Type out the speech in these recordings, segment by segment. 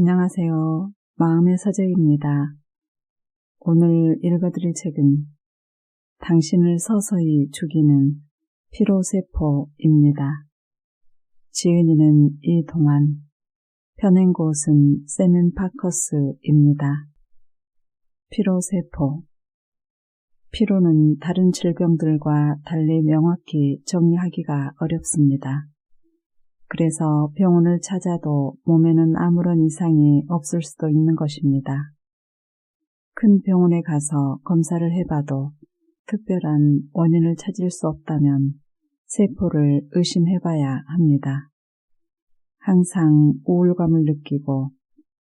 안녕하세요. 마음의 서재입니다. 오늘 읽어드릴 책은 당신을 서서히 죽이는 피로세포입니다. 지은이는 이 동안, 펴낸 곳은 세멘 파커스입니다. 피로세포 피로는 다른 질병들과 달리 명확히 정리하기가 어렵습니다. 그래서 병원을 찾아도 몸에는 아무런 이상이 없을 수도 있는 것입니다. 큰 병원에 가서 검사를 해봐도 특별한 원인을 찾을 수 없다면 세포를 의심해봐야 합니다. 항상 우울감을 느끼고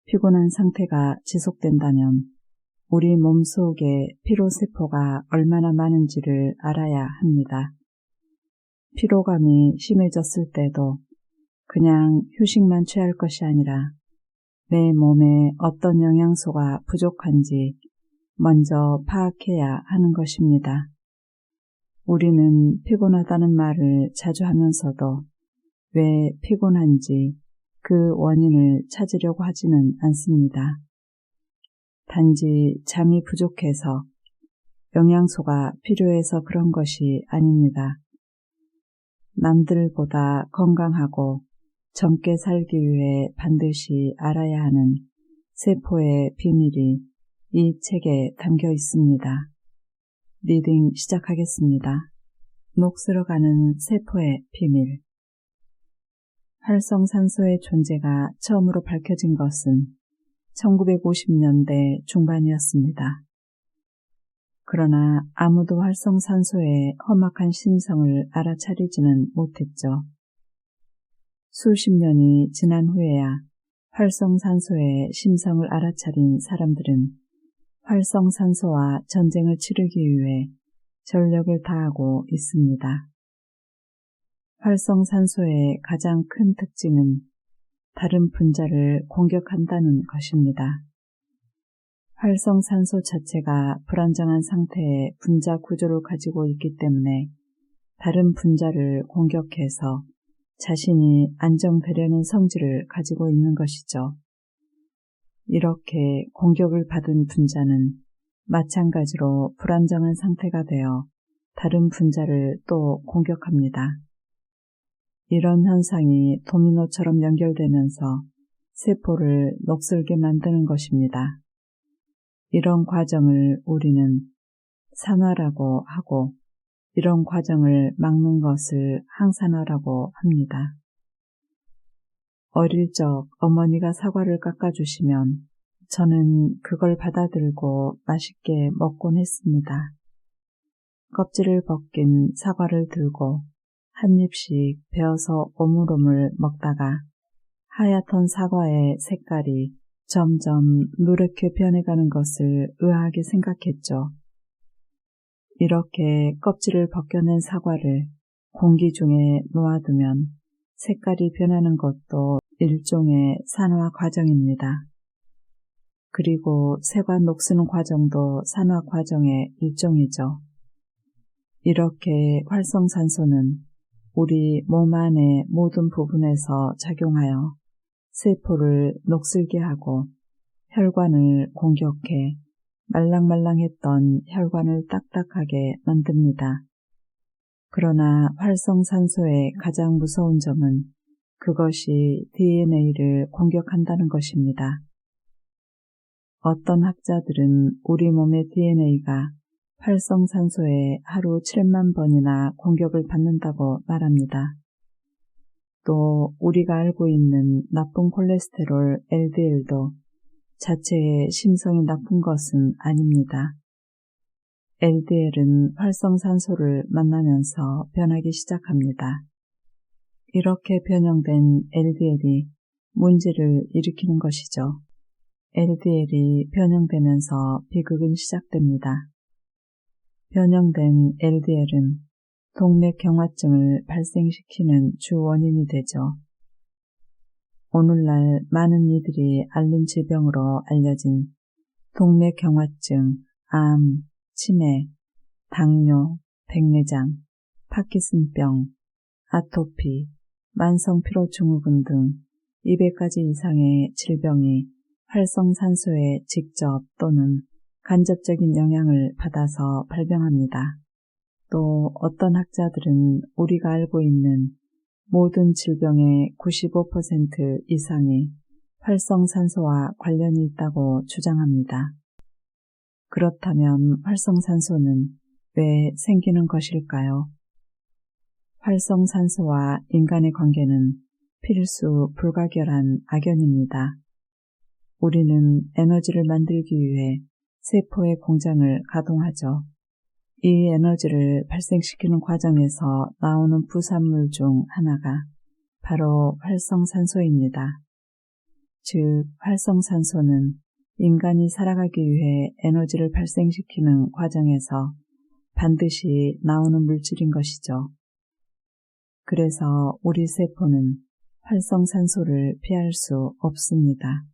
피곤한 상태가 지속된다면 우리 몸속에 피로세포가 얼마나 많은지를 알아야 합니다. 피로감이 심해졌을 때도 그냥 휴식만 취할 것이 아니라 내 몸에 어떤 영양소가 부족한지 먼저 파악해야 하는 것입니다. 우리는 피곤하다는 말을 자주 하면서도 왜 피곤한지 그 원인을 찾으려고 하지는 않습니다. 단지 잠이 부족해서 영양소가 필요해서 그런 것이 아닙니다. 남들보다 건강하고 젊게 살기 위해 반드시 알아야 하는 세포의 비밀이 이 책에 담겨 있습니다. 리딩 시작하겠습니다. 녹슬어가는 세포의 비밀 활성산소의 존재가 처음으로 밝혀진 것은 1950년대 중반이었습니다. 그러나 아무도 활성산소의 험악한 심성을 알아차리지는 못했죠. 수십 년이 지난 후에야 활성산소의 심성을 알아차린 사람들은 활성산소와 전쟁을 치르기 위해 전력을 다하고 있습니다. 활성산소의 가장 큰 특징은 다른 분자를 공격한다는 것입니다. 활성산소 자체가 불안정한 상태의 분자 구조를 가지고 있기 때문에 다른 분자를 공격해서 자신이 안정되려는 성질을 가지고 있는 것이죠. 이렇게 공격을 받은 분자는 마찬가지로 불안정한 상태가 되어 다른 분자를 또 공격합니다. 이런 현상이 도미노처럼 연결되면서 세포를 녹슬게 만드는 것입니다. 이런 과정을 우리는 산화라고 하고 이런 과정을 막는 것을 항산화라고 합니다. 어릴 적 어머니가 사과를 깎아주시면 저는 그걸 받아들고 맛있게 먹곤 했습니다. 껍질을 벗긴 사과를 들고 한 입씩 베어서 오물오물 먹다가 하얗던 사과의 색깔이 점점 누렇게 변해가는 것을 의아하게 생각했죠. 이렇게 껍질을 벗겨낸 사과를 공기 중에 놓아두면 색깔이 변하는 것도 일종의 산화 과정입니다. 그리고 새가 녹쓰는 과정도 산화 과정의 일종이죠. 이렇게 활성산소는 우리 몸 안의 모든 부분에서 작용하여 세포를 녹슬게 하고 혈관을 공격해 말랑말랑했던 혈관을 딱딱하게 만듭니다. 그러나 활성산소의 가장 무서운 점은 그것이 DNA를 공격한다는 것입니다. 어떤 학자들은 우리 몸의 DNA가 활성산소에 하루 7만 번이나 공격을 받는다고 말합니다. 또 우리가 알고 있는 나쁜 콜레스테롤 LDL도 자체의 심성이 나쁜 것은 아닙니다. LDL은 활성산소를 만나면서 변하기 시작합니다. 이렇게 변형된 LDL이 문제를 일으키는 것이죠. LDL이 변형되면서 비극은 시작됩니다. 변형된 LDL은 동맥경화증을 발생시키는 주 원인이 되죠. 오늘날 많은 이들이 앓는 질병으로 알려진 동맥경화증, 암, 치매, 당뇨, 백내장, 파키슨병, 아토피, 만성피로증후군 등 200가지 이상의 질병이 활성산소에 직접 또는 간접적인 영향을 받아서 발병합니다. 또 어떤 학자들은 우리가 알고 있는 모든 질병의 95% 이상이 활성산소와 관련이 있다고 주장합니다. 그렇다면 활성산소는 왜 생기는 것일까요? 활성산소와 인간의 관계는 필수 불가결한 악연입니다. 우리는 에너지를 만들기 위해 세포의 공장을 가동하죠. 이 에너지를 발생시키는 과정에서 나오는 부산물 중 하나가 바로 활성산소입니다. 즉, 활성산소는 인간이 살아가기 위해 에너지를 발생시키는 과정에서 반드시 나오는 물질인 것이죠. 그래서 우리 세포는 활성산소를 피할 수 없습니다.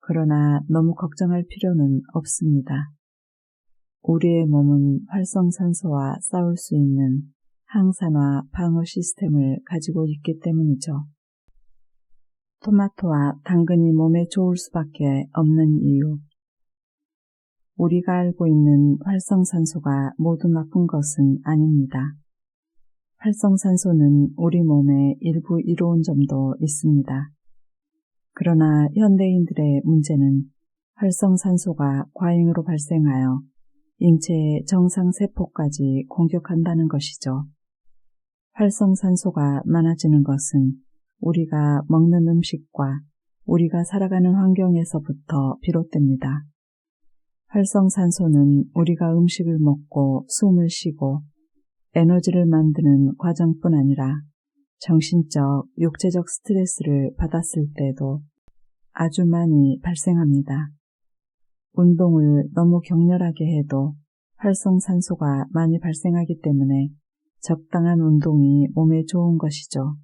그러나 너무 걱정할 필요는 없습니다. 우리의 몸은 활성산소와 싸울 수 있는 항산화 방어 시스템을 가지고 있기 때문이죠. 토마토와 당근이 몸에 좋을 수밖에 없는 이유. 우리가 알고 있는 활성산소가 모두 나쁜 것은 아닙니다. 활성산소는 우리 몸의 일부 이로운 점도 있습니다. 그러나 현대인들의 문제는 활성산소가 과잉으로 발생하여 인체의 정상세포까지 공격한다는 것이죠. 활성산소가 많아지는 것은 우리가 먹는 음식과 우리가 살아가는 환경에서부터 비롯됩니다. 활성산소는 우리가 음식을 먹고 숨을 쉬고 에너지를 만드는 과정뿐 아니라 정신적, 육체적 스트레스를 받았을 때도 아주 많이 발생합니다. 운동을 너무 격렬하게 해도 활성산소가 많이 발생하기 때문에 적당한 운동이 몸에 좋은 것이죠.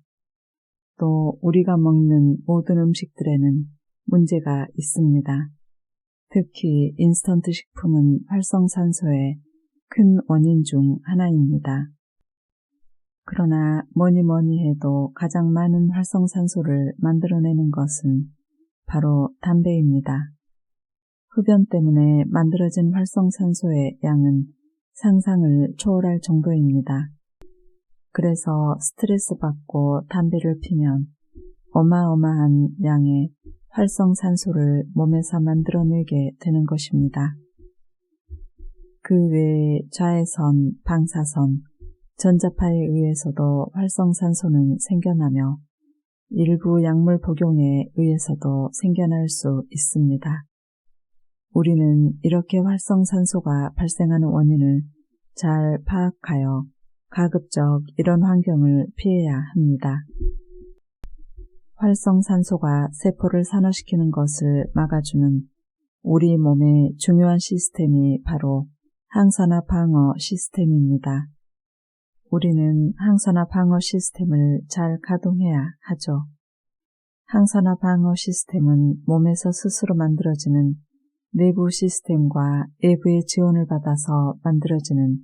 또 우리가 먹는 모든 음식들에는 문제가 있습니다. 특히 인스턴트 식품은 활성산소의 큰 원인 중 하나입니다. 그러나 뭐니 뭐니 해도 가장 많은 활성산소를 만들어내는 것은 바로 담배입니다. 흡연 때문에 만들어진 활성산소의 양은 상상을 초월할 정도입니다. 그래서 스트레스 받고 담배를 피면 어마어마한 양의 활성산소를 몸에서 만들어내게 되는 것입니다. 그 외에 자외선, 방사선, 전자파에 의해서도 활성산소는 생겨나며 일부 약물 복용에 의해서도 생겨날 수 있습니다. 우리는 이렇게 활성산소가 발생하는 원인을 잘 파악하여 가급적 이런 환경을 피해야 합니다. 활성산소가 세포를 산화시키는 것을 막아주는 우리 몸의 중요한 시스템이 바로 항산화 방어 시스템입니다. 우리는 항산화 방어 시스템을 잘 가동해야 하죠. 항산화 방어 시스템은 몸에서 스스로 만들어지는 내부 시스템과 외부의 지원을 받아서 만들어지는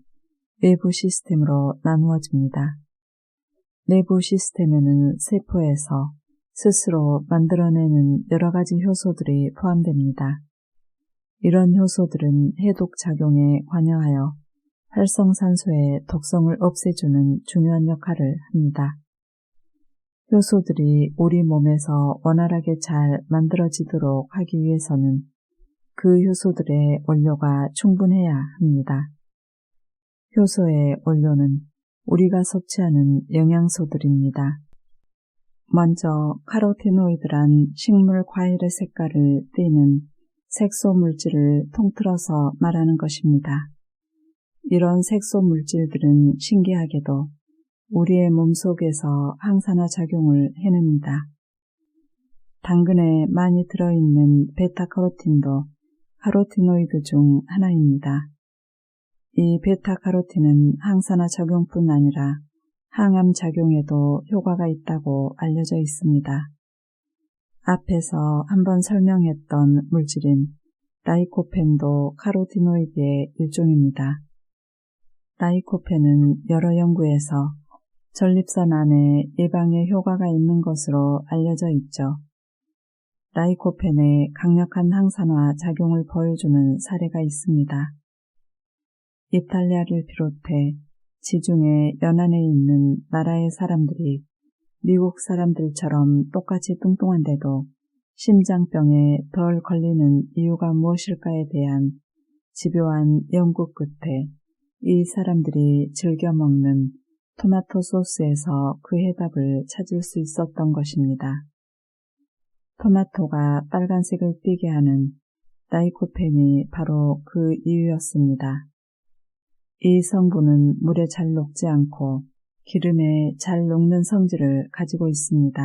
외부 시스템으로 나누어집니다. 내부 시스템에는 세포에서 스스로 만들어내는 여러 가지 효소들이 포함됩니다. 이런 효소들은 해독 작용에 관여하여 활성산소의 독성을 없애주는 중요한 역할을 합니다. 효소들이 우리 몸에서 원활하게 잘 만들어지도록 하기 위해서는 그 효소들의 원료가 충분해야 합니다. 효소의 원료는 우리가 섭취하는 영양소들입니다. 먼저 카로티노이드란 식물 과일의 색깔을 띠는 색소 물질을 통틀어서 말하는 것입니다. 이런 색소 물질들은 신기하게도 우리의 몸 속에서 항산화 작용을 해냅니다. 당근에 많이 들어있는 베타카로틴도 카로티노이드 중 하나입니다. 이 베타카로틴은 항산화 작용뿐 아니라 항암 작용에도 효과가 있다고 알려져 있습니다. 앞에서 한번 설명했던 물질인 라이코펜도 카로티노이드의 일종입니다. 라이코펜은 여러 연구에서 전립선 안에 예방에 효과가 있는 것으로 알려져 있죠. 라이코펜의 강력한 항산화 작용을 보여주는 사례가 있습니다. 이탈리아를 비롯해 지중해 연안에 있는 나라의 사람들이 미국 사람들처럼 똑같이 뚱뚱한데도 심장병에 덜 걸리는 이유가 무엇일까에 대한 집요한 연구 끝에 이 사람들이 즐겨 먹는 토마토 소스에서 그 해답을 찾을 수 있었던 것입니다. 토마토가 빨간색을 띠게 하는 나이코펜이 바로 그 이유였습니다. 이 성분은 물에 잘 녹지 않고 기름에 잘 녹는 성질을 가지고 있습니다.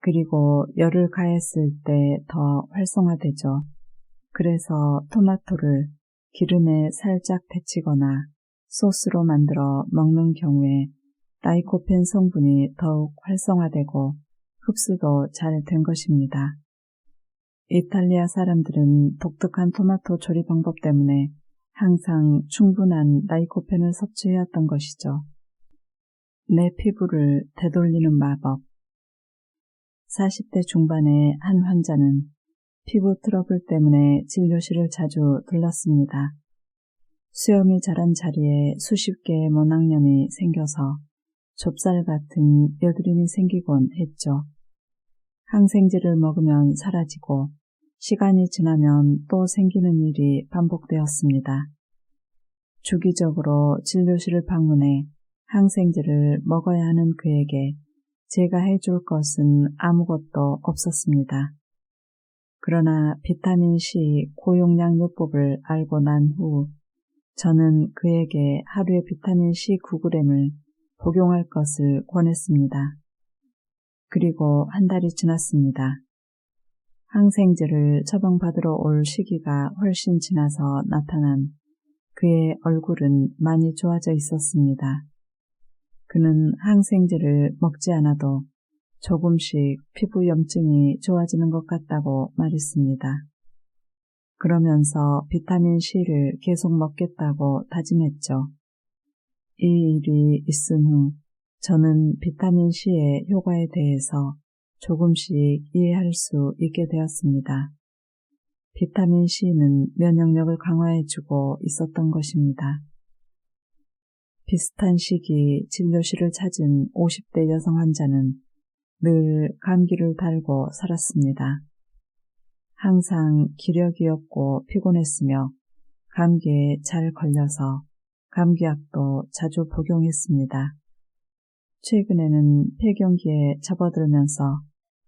그리고 열을 가했을 때 더 활성화되죠. 그래서 토마토를 기름에 살짝 데치거나 소스로 만들어 먹는 경우에 라이코펜 성분이 더욱 활성화되고 흡수도 잘 된 것입니다. 이탈리아 사람들은 독특한 토마토 조리 방법 때문에 항상 충분한 라이코펜을 섭취해왔던 것이죠. 내 피부를 되돌리는 마법 40대 중반의 한 환자는 피부 트러블 때문에 진료실을 자주 들렀습니다. 수염이 자란 자리에 수십 개의 모낭염이 생겨서 좁쌀 같은 여드름이 생기곤 했죠. 항생제를 먹으면 사라지고 시간이 지나면 또 생기는 일이 반복되었습니다. 주기적으로 진료실을 방문해 항생제를 먹어야 하는 그에게 제가 해줄 것은 아무것도 없었습니다. 그러나 비타민C 고용량 요법을 알고 난 후 저는 그에게 하루에 비타민C 9g을 복용할 것을 권했습니다. 그리고 한 달이 지났습니다. 항생제를 처방받으러 올 시기가 훨씬 지나서 나타난 그의 얼굴은 많이 좋아져 있었습니다. 그는 항생제를 먹지 않아도 조금씩 피부 염증이 좋아지는 것 같다고 말했습니다. 그러면서 비타민C를 계속 먹겠다고 다짐했죠. 이 일이 있은 후 저는 비타민C의 효과에 대해서 조금씩 이해할 수 있게 되었습니다. 비타민C는 면역력을 강화해주고 있었던 것입니다. 비슷한 시기 진료실을 찾은 50대 여성 환자는 늘 감기를 달고 살았습니다. 항상 기력이 없고 피곤했으며 감기에 잘 걸려서 감기약도 자주 복용했습니다. 최근에는 폐경기에 접어들면서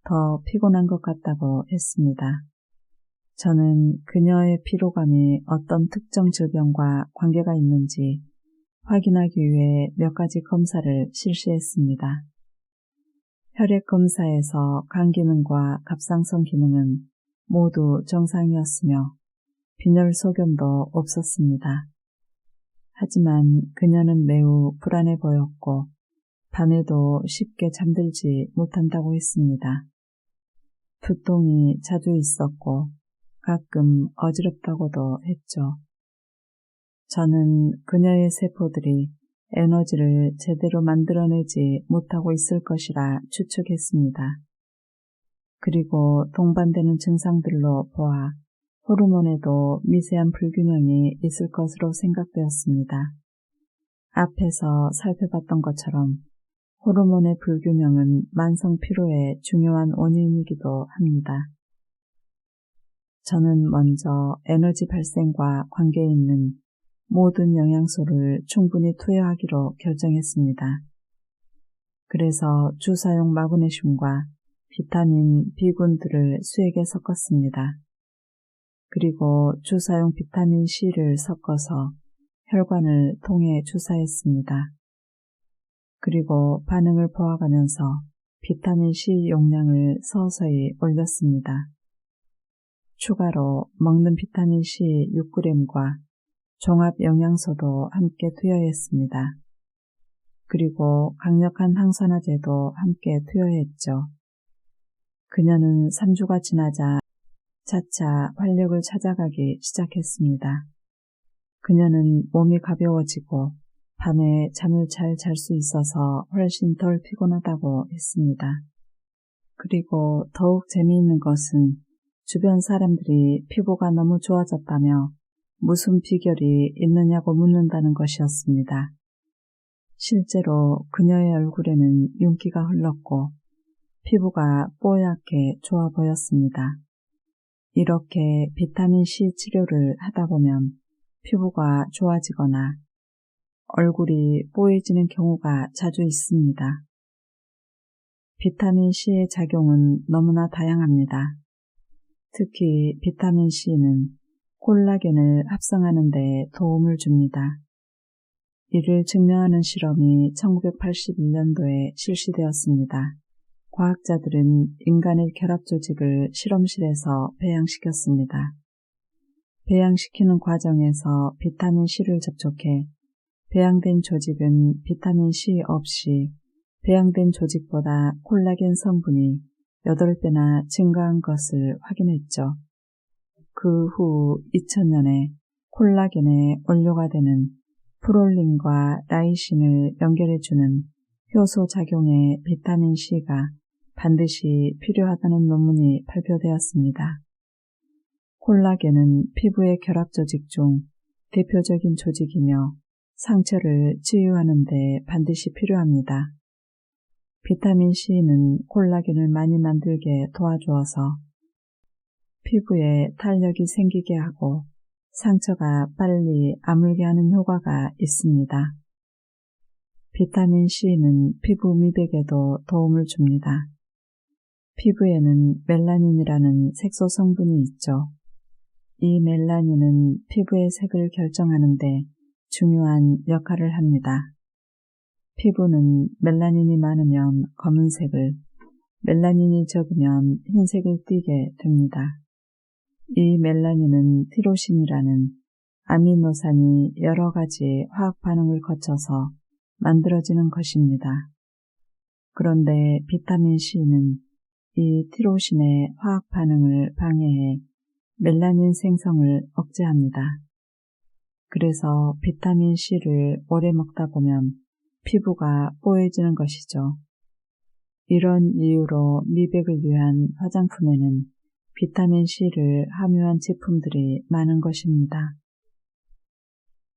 더 피곤한 것 같다고 했습니다. 저는 그녀의 피로감이 어떤 특정 질병과 관계가 있는지 확인하기 위해 몇 가지 검사를 실시했습니다. 혈액 검사에서 간 기능과 갑상선 기능은 모두 정상이었으며 빈혈 소견도 없었습니다. 하지만 그녀는 매우 불안해 보였고 밤에도 쉽게 잠들지 못한다고 했습니다. 두통이 자주 있었고 가끔 어지럽다고도 했죠. 저는 그녀의 세포들이 에너지를 제대로 만들어내지 못하고 있을 것이라 추측했습니다. 그리고 동반되는 증상들로 보아 호르몬에도 미세한 불균형이 있을 것으로 생각되었습니다. 앞에서 살펴봤던 것처럼 호르몬의 불균형은 만성 피로의 중요한 원인이기도 합니다. 저는 먼저 에너지 발생과 관계 있는 모든 영양소를 충분히 투여하기로 결정했습니다. 그래서 주사용 마그네슘과 비타민 B군들을 수액에 섞었습니다. 그리고 주사용 비타민 C를 섞어서 혈관을 통해 주사했습니다. 그리고 반응을 보아가면서 비타민 C 용량을 서서히 올렸습니다. 추가로 먹는 비타민 C 6g과 종합 영양소도 함께 투여했습니다. 그리고 강력한 항산화제도 함께 투여했죠. 그녀는 3주가 지나자 차차 활력을 찾아가기 시작했습니다. 그녀는 몸이 가벼워지고 밤에 잠을 잘 잘 수 있어서 훨씬 덜 피곤하다고 했습니다. 그리고 더욱 재미있는 것은 주변 사람들이 피부가 너무 좋아졌다며 무슨 비결이 있느냐고 묻는다는 것이었습니다. 실제로 그녀의 얼굴에는 윤기가 흘렀고 피부가 뽀얗게 좋아 보였습니다. 이렇게 비타민C 치료를 하다 보면 피부가 좋아지거나 얼굴이 뽀얘지는 경우가 자주 있습니다. 비타민C의 작용은 너무나 다양합니다. 특히 비타민C는 콜라겐을 합성하는 데 도움을 줍니다. 이를 증명하는 실험이 1981년도에 실시되었습니다. 과학자들은 인간의 결합 조직을 실험실에서 배양시켰습니다. 배양시키는 과정에서 비타민C를 접촉해 배양된 조직은 비타민C 없이 배양된 조직보다 콜라겐 성분이 8배나 증가한 것을 확인했죠. 그 후 2000년에 콜라겐의 원료가 되는 프롤린과 라이신을 연결해주는 효소 작용의 비타민C가 반드시 필요하다는 논문이 발표되었습니다. 콜라겐은 피부의 결합 조직 중 대표적인 조직이며 상처를 치유하는 데 반드시 필요합니다. 비타민 C는 콜라겐을 많이 만들게 도와주어서 피부에 탄력이 생기게 하고 상처가 빨리 아물게 하는 효과가 있습니다. 비타민 C는 피부 미백에도 도움을 줍니다. 피부에는 멜라닌이라는 색소 성분이 있죠. 이 멜라닌은 피부의 색을 결정하는데 중요한 역할을 합니다. 피부는 멜라닌이 많으면 검은색을, 멜라닌이 적으면 흰색을 띠게 됩니다. 이 멜라닌은 티로신이라는 아미노산이 여러 가지 화학 반응을 거쳐서 만들어지는 것입니다. 그런데 비타민 C는 이 티로신의 화학 반응을 방해해 멜라닌 생성을 억제합니다. 그래서 비타민 C를 오래 먹다 보면 피부가 뽀얘지는 것이죠. 이런 이유로 미백을 위한 화장품에는 비타민 C를 함유한 제품들이 많은 것입니다.